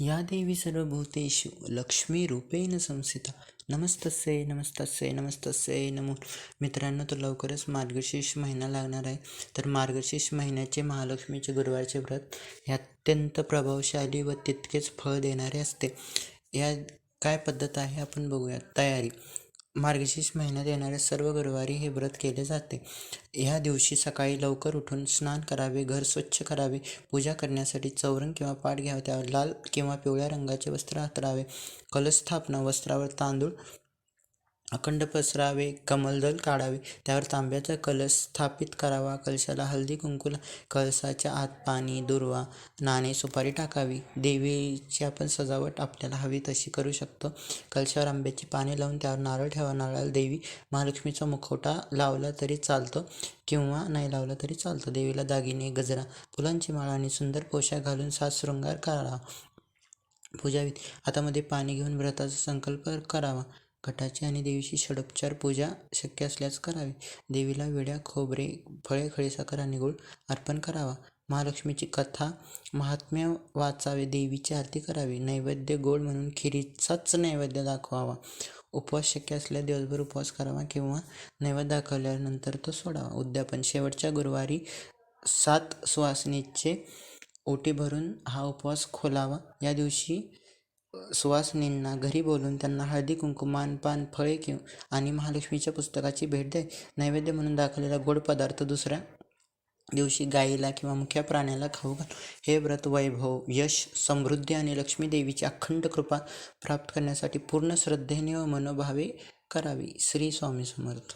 या देवी सर्वभूतेषु लक्ष्मीरूपेण संस्थिता नमस्तस्यै नमस्तस्यै नमस्तस्यै नमो। मित्रांनो तर लवकरच मार्गशीर्ष महिना लागणार आहे. तर मार्गशीर्ष महिन्याचे महालक्ष्मीचे गुरुवारचे व्रत हे अत्यंत प्रभावशाली व तितकेच फळ देणारे असते. या काय पद्धत आहे? आपण बघूया. तयारी. मार्गशीर्ष महिन्यात येणाऱ्या सर्व गुरुवारी हे व्रत केले जाते. ह्या दिवशी सकाळी लवकर उठून स्नान करावे घर स्वच्छ करावे पूजा करण्यासाठी चौरंग किंवा पाठ घ्यावे त्यावर लाल किंवा पिवळ्या रंगाचे वस्त्र हातरावे कलस्थापना वस्त्रावर तांदूळ अखंड पसरावे कमलदल काढावे त्यावर तांब्याचा कलश स्थापित करावा कलशाला हळदी कुंकू कलशाच्या आत पाणी दुर्वा नाणे सुपारी टाकावी. देवीची आपण सजावट आपल्याला हवी तशी करू शकतो. कलशावर आंब्याची पाने लावून त्यावर नारळ ठेवा. नारळाला देवी महालक्ष्मीचा मुखवटा लावला तरी चालतो किंवा नाही लावला तरी चालतो. देवीला दागिने गजरा फुलांची माळा आणि सुंदर पोशाख घालून सात शृंगार करावा. पूजाविधी हातामध्ये पाणी घेऊन व्रताचा संकल्प करावा. घटाची आणि देवीची षडोपचार पूजा शक्य असल्यास करावी. देवीला विड्या खोबरे फळे खडीसाखर आणि गुळ अर्पण करावा. महालक्ष्मीची कथा महात्म्य वाचावे. देवीची आरती करावी. नैवेद्य गोड म्हणून खिरीचाच नैवेद्य दाखवावा. उपवास शक्य असल्यास दिवसभर उपवास करावा किंवा नैवेद्य दाखवल्यानंतर तो सोडावा. उद्यापन शेवटच्या गुरुवारी सात सुवासनीचे ओटी भरून हा उपवास खोलावा. या दिवशी सुवासिनींना घरी बोलून त्यांना हळदी कुंकू मानपान फळे किंवा आणि महालक्ष्मीच्या पुस्तकाची भेट दे नैवेद्य म्हणून दाखवलेला गोड पदार्थ दुसऱ्या दिवशी गाईला किंवा मुख्या प्राण्याला खाऊ घाल. हे व्रत वैभव यश समृद्धी आणि लक्ष्मीदेवीची अखंड कृपा प्राप्त करण्यासाठी पूर्ण श्रद्धेने व मनोभावे करावी. श्री स्वामी समर्थ.